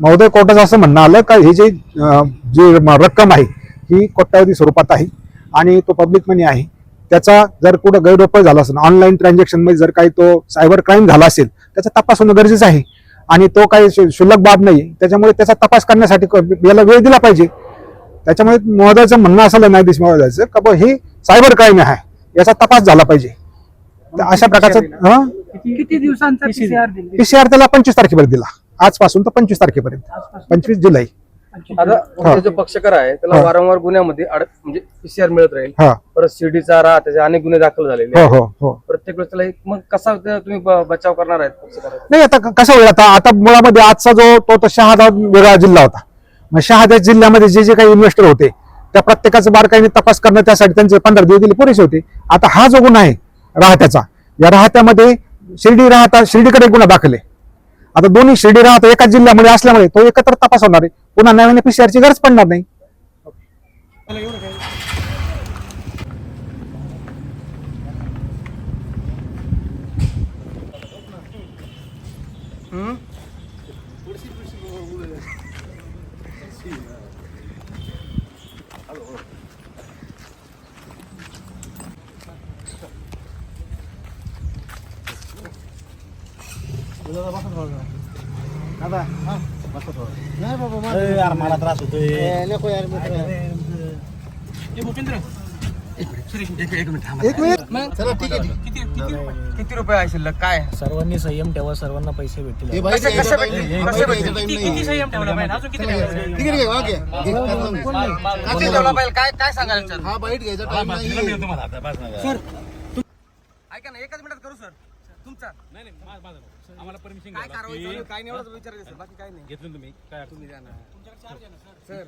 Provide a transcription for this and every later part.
महोदय कोर्टाचं असं म्हणणं आलं का ही जी जी रक्कम आहे ही कोट्यावधी स्वरूपात आहे आणि तो पब्लिक मनी आहे त्याचा जर कुठं गैरवापर झाला असेल ऑनलाईन ट्रान्झॅक्शनमध्ये जर काही तो सायबर क्राईम झाला असेल त्याचा तपास होणं गरजेचं आहे. आणि तो काही शु- क्षुल्लक बाब नाही त्याच्यामुळे त्याचा तपास करण्यासाठी क- याला वेळ दिला पाहिजे. त्याच्यामुळे महोदयाचं म्हणणं असं न्यायाधीश महोदयाचं का बुवा हे सायबर क्राईम आहे याचा तपास झाला पाहिजे. तर अशा प्रकारचं किती दिवसांचा पीसीआर दिले? पीसीआर त्याला पंचवीस तारखेपर्यंत दिला. आजपासून तर पंचवीस तारखेपर्यंत. पंचवीस जुलै. आता जो पक्षकार आहे त्याला हा. वारंवार गुन्ह्यामध्ये अड म्हणजे पीसीआर मिळत राहील. हा. परत शिर्डीचा राह त्याचे अनेक गुन्हे दाखल झालेले हो आहेत. हो हो प्रत्येक वेळेस त्याला एक- मग कसा तुम्ही ब- बचाव करणार आहेत पक्षकाराचा? नाही आता क- कसं होईल आता? आता मुळामध्ये आजचा जो तो तो शहादा वेगळा जिल्हा होता. मग शहादा जिल्ह्यामध्ये जे जे काही इन्व्हेस्टर होते त्या प्रत्येकाचं बारकाईने तपास करणं त्यासाठी त्यांचे पंधरा दिवस दिले पुरेसे होते. आता हा जो गुन्हा आहे राहत्याचा या राहत्यामध्ये शिर्डी राहता शिर्डीकडे गुन्हा दाखल आहे. आता दोन्ही शिर्डी राहतो एकाच जिल्ह्यामध्ये असल्यामुळे तो एकत्र तपास होणार आहे. पुन्हा नव्याने पीसीआरची गरज पडणार नाही. यार मला त्रास होतोय. किती रुपये आहे शिल्लक काय? सर्वांनी संयम ठेवा सर्वांना पैसे भेटतील. कसे- कसे भेटतील? कसे भेटतील? किती संयम ठेवला पाहिजे? अजून किती ठेवायचं? किती ठेवला पाहिजे? काय काय सर हा बाईट घ्यायचा टाइम नाही ऐका ना एकच मिनिटात करू सर तुमचा आम्हाला परमिशन काय कारवाई चालू आहे? काय नाही एवढंच विचारायचं सर. बाकी काय नाही. घेतलं तुम्ही? काय तुम्ही द्या ना. सर?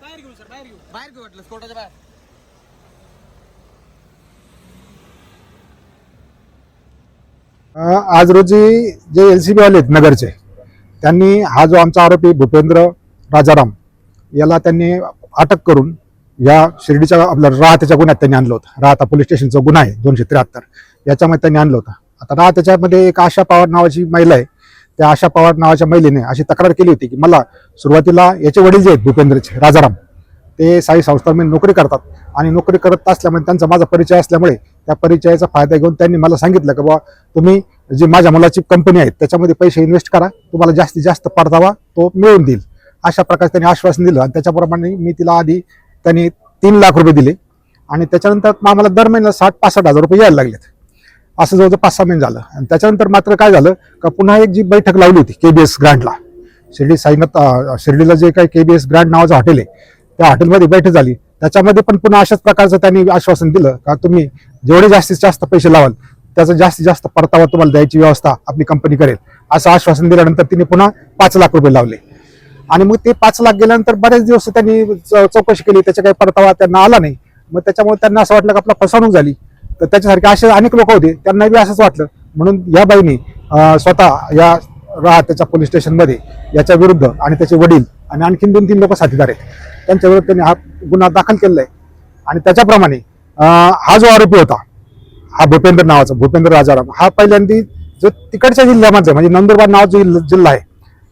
बाहेर घेऊ सर बाहेर घेऊ बाहेर घेऊ वाटलं कोर्टाच्या बाहेर. अं, आज रोजी जे एल सी बी वाले आहेत नगरचे त्यांनी हा जो आमचा आरोपी भूपेंद्र राजाराम याला त्यांनी अटक करून या शिर्डीच्या आपल्या राहत्याच्या गुन्ह्यात त्यांनी आणलं होतं. राहता पोलीस स्टेशनचा गुन्हा आहे दोनशे त्र्याहत्तर. याच्यामध्ये त्यांनी आणलं होतं. आता राहत्याच्यामध्ये एक आशा पवार नावाची महिला आहे त्या आशा पवार नावाच्या महिलेने अशी तक्रार केली होती की मला सुरुवातीला याचे वडील जे आहेत भूपेंद्रचे राजाराम ते साई संस्थांमध्ये नोकरी करतात आणि नोकरी करत असल्यामुळे त्यांचा माझा परिचय असल्यामुळे त्या परिचयाचा फायदा घेऊन त्यांनी मला सांगितलं की बाबा तुम्ही जी माझ्या मुलाची कंपनी आहे त्याच्यामध्ये पैसे इन्व्हेस्ट करा तुम्हाला जास्तीत जास्त परतावा तो मिळून देईल. अशा प्रकारे त्यांनी आश्वासन दिलं आणि त्याच्याप्रमाणे मी तिला आधी त्यांनी तीन लाख रुपये दिले. आणि त्याच्यानंतर आम्हाला दर महिन्याला साठ पासष्ट हजार रुपये यायला लागलेत. असं जवळजवळ पाच सहा महिने झालं. आणि त्याच्यानंतर मात्र काय झालं का पुन्हा एक जी बैठक लावली होती के बी एस ग्रँडला शिर्डी साईनाथ शिर्डीला जे काही एस ग्रँड नावाचं हॉटेल आहे त्या हॉटेलमध्ये बैठक झाली. त्याच्यामध्ये पण पुन्हा अशाच प्रकारचं त्यांनी आश्वासन दिलं का तुम्ही जेवढे जास्तीत जास्त पैसे लावाल त्याचा जास्तीत जास्त परतावा तुम्हाला द्यायची व्यवस्था आपली कंपनी करेल असं आश्वासन दिल्यानंतर तिने पुन्हा पाच लाख रुपये लावले. आणि मग ते पाच लाख गेल्यानंतर बरेच दिवस त्यांनी च- चौकशी केली त्याचा काही परतावा त्यांना आला नाही. मग त्याच्यामुळे त्यांना असं वाटलं की आपला फसवणूक झाली. तर त्याच्यासारखे असे अनेक लोक होते. त्यांना बी असंच वाटलं. म्हणून या बाईने स्वतः या राहत त्याच्या पोलीस स्टेशनमध्ये याच्या विरुद्ध आणि त्याचे वडील आणि आणखीन दोन तीन लोक साथीदार आहेत. त्यांच्याविरुद्ध त्यांनी हा गुन्हा दाखल केलेला आहे. आणि त्याच्याप्रमाणे हा जो आरोपी होता हा भूपेंद्र नावाचा भूपेंद्र राजाराम हा पहिल्यांदा जो तिकडच्या जिल्ह्यामध्ये म्हणजे नंदुरबार नावाचा जिल्हा जिल्हा आहे.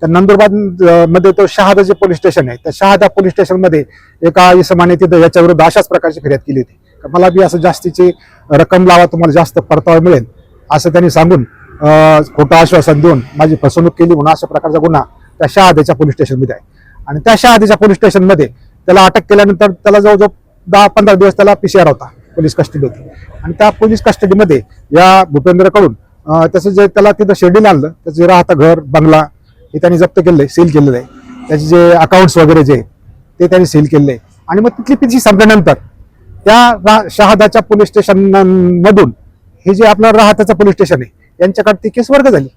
त्या नंदुरबारमध्ये तो शहादा जे पोलीस स्टेशन आहे त्या शहादा पोलीस स्टेशनमध्ये एका इसमाने तिथं याच्या विरुद्ध अशाच प्रकारची फिर्याद केली होती. मला बी असं जास्तीची रक्कम लावा तुम्हाला जास्त परतावा मिळेल असं त्यांनी सांगून खोटं आश्वासन देऊन माझी फसवणूक केली म्हणून अशा प्रकारचा गुन्हा त्या शहादेच्या पोलीस स्टेशनमध्ये आहे. आणि त्या शहादेच्या पोलीस स्टेशनमध्ये त्याला अटक केल्यानंतर त्याला जवळजवळ दहा पंधरा दिवस त्याला पीसीआर होता पोलीस कस्टडी होती. आणि त्या पोलीस कस्टडीमध्ये या भूपेंद्रकडून त्याचं जे त्याला तिथं शेड्यूल आणलं त्याचं जे राहतं घर बंगला हे त्यांनी जप्त केलेलं आहे सील केलेलं आहे. त्याचे जे अकाउंट्स वगैरे जे ते त्यांनी सील केलेले आहे. आणि मग तिथली पी संपल्यानंतर त्या रा- शहादाच्या पोलीस स्टेशन मधून हे जे आपलं राहत्याचं पोलीस स्टेशन आहे यांच्याकडे ती केस वर्ग झाली.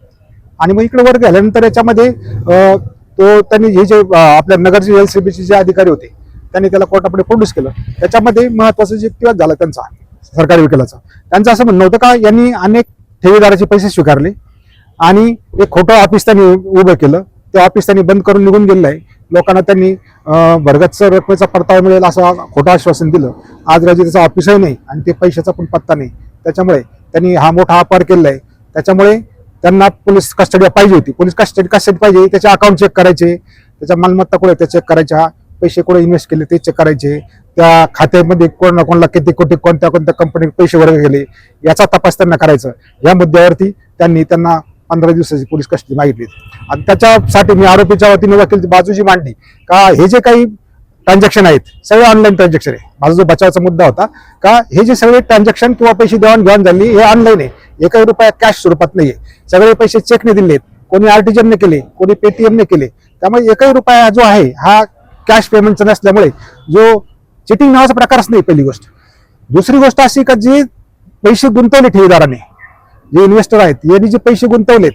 आणि मग इकडे वर्ग झाल्यानंतर याच्यामध्ये तो त्यांनी हे जे आपल्या नगरचे बीचे जे अधिकारी होते त्यांनी त्याला कोर्टापुढे प्रोड्यूस केलं. त्याच्यामध्ये महत्वाचं जे युक्तिवाद झाला त्यांचा सरकारी वकिलाचा. त्यांचं असं म्हणणं होतं का यांनी अनेक ठेवीदाराचे पैसे स्वीकारले आणि एक खोटं ऑफिस त्यांनी उभं केलं. ते ऑफिस त्यांनी बंद करून निघून गेलेलं आहे. लोकांना त्यांनी भरगतचं रकमेचा परतावा मिळेल असं खोटं आश्वासन दिलं. आज राजे त्याचा ऑफिसही नाही आणि ते पैशाचा पण पत्ता नाही. त्याच्यामुळे त्यांनी हा मोठा अपार केलेला आहे त्याच्यामुळे त्यांना पोलीस कस्टडी पाहिजे होती. पोलीस कस्टडी कस्टडी पाहिजे? त्याचे अकाउंट चेक करायचे. त्याच्या मालमत्ता कुठे त्या चेक करायच्या. पैसे कुठे इन्व्हेस्ट केले? ते चेक करायचे. त्या खात्यामध्ये कोणा कोणाला किती कोटी कोणत्या कोणत्या कंपनीत पैसे वर्ग गेले याचा तपास त्यांना करायचा. या मुद्द्यावरती त्यांनी त्यांना पंधरा दिवसाची पोलीस कस्टडी मागितली. आणि त्याच्यासाठी मी आरोपीच्या वतीने वकील बाजूची मांडली. का हे जे काही ट्रान्झॅक्शन आहेत. सगळे ऑनलाईन ट्रान्झॅक्शन आहे. माझा जो बचावाचा मुद्दा होता का हे जे सगळे ट्रान्झॅक्शन किंवा पैसे देवाणघेवाण झाली हे ऑनलाईन आहे. एकही रुपया कॅश स्वरूपात नाहीये. सगळे पैसे चेकने दिलेत. कोणी आरटीजीएमने केले कोणी पेटीएमने केले. त्यामुळे एकही रुपया जो आहे हा कॅश पेमेंटचा नसल्यामुळे जो चिटिंग नावाचा प्रकारच नाही पहिली गोष्ट. दुसरी गोष्ट अशी का जे पैसे गुंतवले ठेवीदाराने जे इन्व्हेस्टर आहेत यांनी जे पैसे गुंतवलेत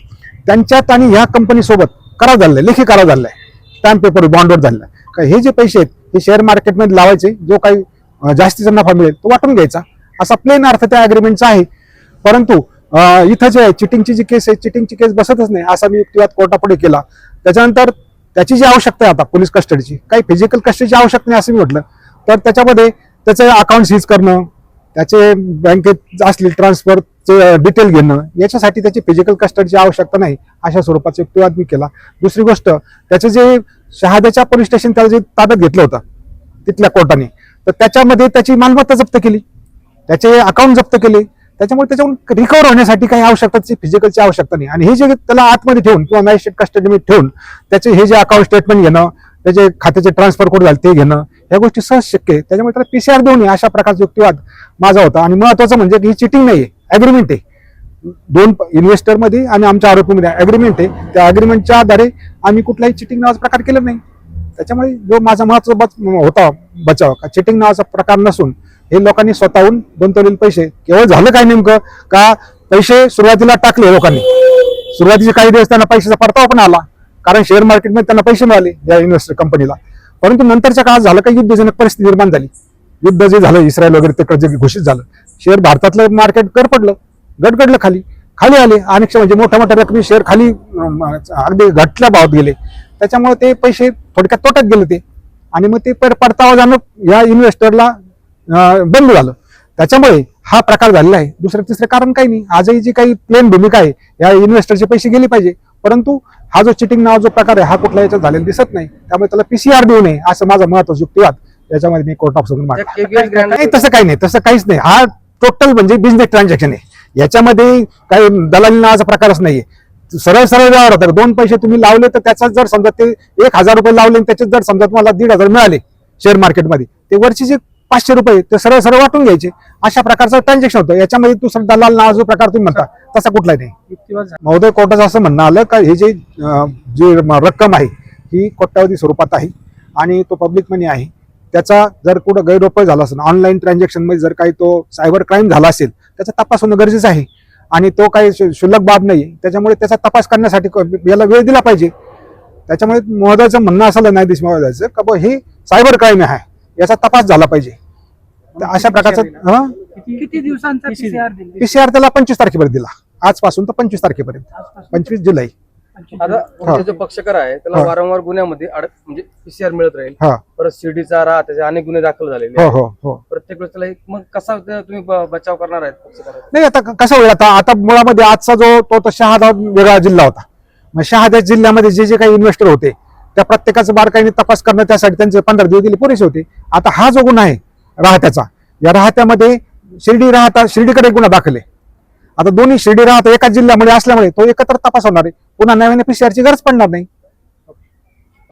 त्यांच्यात आणि ह्या कंपनीसोबत करार झालेला लेखी करार झालाय स्टॅम्प पेपर बॉन्डवर झालेला हे जे पैसे आहेत हे शेअर मार्केटमध्ये लावायचे जो काही जास्तीचा नफा मिळेल तो वाटून घ्यायचा. असा प्लेन अर्थ त्या अग्रीमेंटचा आहे. परंतु इथं जे आहे चिटिंगची जी केस आहे चिटिंगची केस बसतच नाही असा मी युक्तिवाद कोर्टापुढे केला. त्याच्यानंतर त्याची जी आवश्यकता आहे आता पोलीस कस्टडीची काही फिजिकल कस्टडीची आवश्यकता नाही असं मी म्हटलं. तर त्याच्यामध्ये त्याचे अकाउंट सीज करणं त्याचे बँकेत असलेले ट्रान्सफरचे डिटेल घेणं याच्यासाठी त्याची फिजिकल कस्टडीची आवश्यकता नाही अशा स्वरूपाचा युक्तिवाद मी केला. दुसरी गोष्ट त्याचे जे शहाद्याच्या पोलीस स्टेशन त्याला जे ताब्यात घेतलं होतं तिथल्या कोर्टाने तर त्याच्यामध्ये त्याची मालमत्ता जप्त केली. त्याचे अकाउंट जप्त केले. त्याच्यामुळे त्याच्याहून रिकवर होण्यासाठी काही आवश्यकता फिजिकलची आवश्यकता नाही. आणि हे जे त्याला आतमध्ये ठेवून किंवा मॅजिस्ट्रेट कस्टडीमध्ये ठेवून त्याचे हे जे अकाउंट स्टेटमेंट घेणं त्याचे खात्याचे ट्रान्सफर कोड झाले ते घेणं या गोष्टी सहज शक्य आहे. त्याच्यामुळे त्याला पीसीआर देऊ नये अशा प्रकारचा युक्तिवाद माझा होता. आणि महत्वाचं म्हणजे की ही चिटिंग नाही आहे ॲग्रीमेंट आहे. दोन इन्व्हेस्टरमध्ये आणि आमच्या आरोपीमध्ये अग्रीमेंट आहे. त्या अग्रीमेंटच्या आधारे आम्ही कुठलाही चिटिंग नावाचा प्रकार केला नाही. त्याच्यामुळे जो माझा महत्त्वाचा बच- होता बचाव का चिटिंग नावाचा प्रकार नसून हे लोकांनी स्वतःहून गुंतवलेले पैसे केवळ झालं काय नेमकं? का पैसे सुरुवातीला टाकले लोकांनी? सुरुवातीचे काही दिवस त्यांना पैशाचा परतावा पण आला. कारण शेअर मार्केटमध्ये त्यांना पैसे मिळाले या इन्व्हेस्टर कंपनीला परंतु नंतरच्या काळात झालं काही युद्धजनक परिस्थिती निर्माण झाली. युद्ध जे झालं इस्रायल वगैरे तिकडे जे घोषित झालं. शेअर भारतातलं मार्केट कर पडलं. गडगडलं खाली. खाली आले. आणि म्हणजे मोठ्या मोठ्या रकमी शेअर खाली अगदी घटल्या भावात गेले. त्याच्यामुळे ते पैसे थोडक्यात तोट्यात गेले ते आणि मग ते पर परतावा जाणं या इन्व्हेस्टरला बंद झालं. त्याच्यामुळे हा प्रकार झालेला आहे. दुसरं तिसरं कारण काही नाही. आजही जी काही प्लेन भूमिका आहे या इन्व्हेस्टरचे पैसे गेले पाहिजे. परंतु हा जो चिटिंग नाव जो प्रकार आहे हा कुठल्या याच्यात झालेला दिसत नाही. त्यामुळे त्याला पीसीआर देऊ नये असं माझा महत्त्वाचा युक्तिवाद. याच्यामध्ये मी कोर्ट ऑफ नाही तसं काही नाही. तसं काहीच नाही. हा टोटल म्हणजे बिझनेस ट्रान्झॅक्शन आहे. याच्यामध्ये काही दलाली नावाचा प्रकारच नाहीये. सरळ सरळ व्यवहार होता दोन पैसे तुम्ही लावले तर त्याचा जर समजा ते एक हजार रुपये लावले आणि त्याच्यात जर समजा तुम्हाला दीड हजार मिळाले शेअर मार्केटमध्ये ते वरचे जे पाचशे रुपये ते सरळ सरळ वाटून घ्यायचे. अशा प्रकारचं ट्रान्झॅक्शन होतं. याच्यामध्ये दुसरा दलाल नावाचा जो प्रकार तुम्ही म्हणता तसा कुठलाही नाही. महोदय कोर्टाचं असं म्हणणं आलं का हे जे जी रक्कम आहे ही कोट्यावधी स्वरूपात आहे आणि तो पब्लिक मनी आहे. त्याचा जर कुठं गैरवापर झाला असेल ऑनलाईन ट्रान्झॅक्शनमध्ये जर काही तो सायबर क्राईम झाला असेल त्याचा तपास होणं गरजेचं आहे. आणि तो काही शु- क्षुल्लक बाब नाही. त्याच्यामुळे त्याचा तपास करण्यासाठी क- याला वेळ दिला पाहिजे. त्याच्यामुळे महोदयाचं म्हणणं असं न्यायाधीश महोदयाचं का बुवा हे सायबर क्राईम आहे. याचा तपास झाला पाहिजे. अशा प्रकारचं हा? किती दिवसांचा पीसीआर दिले पीसीआर त्याला पंचवीस तारखेपर्यंत दिला. आजपासून तर पंचवीस तारखेपर्यंत. पंचवीस जुलै. आता तुमचे जो पक्षकार आहे त्याला हा. वारंवार गुन्ह्यामध्ये अड- म्हणजे पीसीआर मिळत राहील. हा. परत शिर्डीचा राहा त्याचे अनेक गुन्हे दाखल झालेले हो आहेत. हो हो प्रत्येक वेळेस त्याला एक- मग कसा तुम्ही ब- बचाव करणार आहेत नाही आता क- कसं होईल आता? आता मुळामध्ये आजचा जो तो तो शहादा वेगळा जिल्हा होता. मग शहादा जिल्ह्यामध्ये जे जे काही इन्व्हेस्टर होते त्या प्रत्येकाचं बारकाईने तपास करणं त्यासाठी त्यांचे पंधरा दिवस दिले पुरेसे होते. आता हा जो गुन्हा आहे राहत्याचा या राहत्यामध्ये शिर्डी राहता शिर्डीकडे एक गुन्हा दाखल आहे. आता दोन्ही शिर्डी राहता एकाच जिल्ह्यामध्ये असल्यामुळे तो एकत्र तपास होणार आहे. पुन्हा नव्याने पीसीआरची गरज पडणार नाही.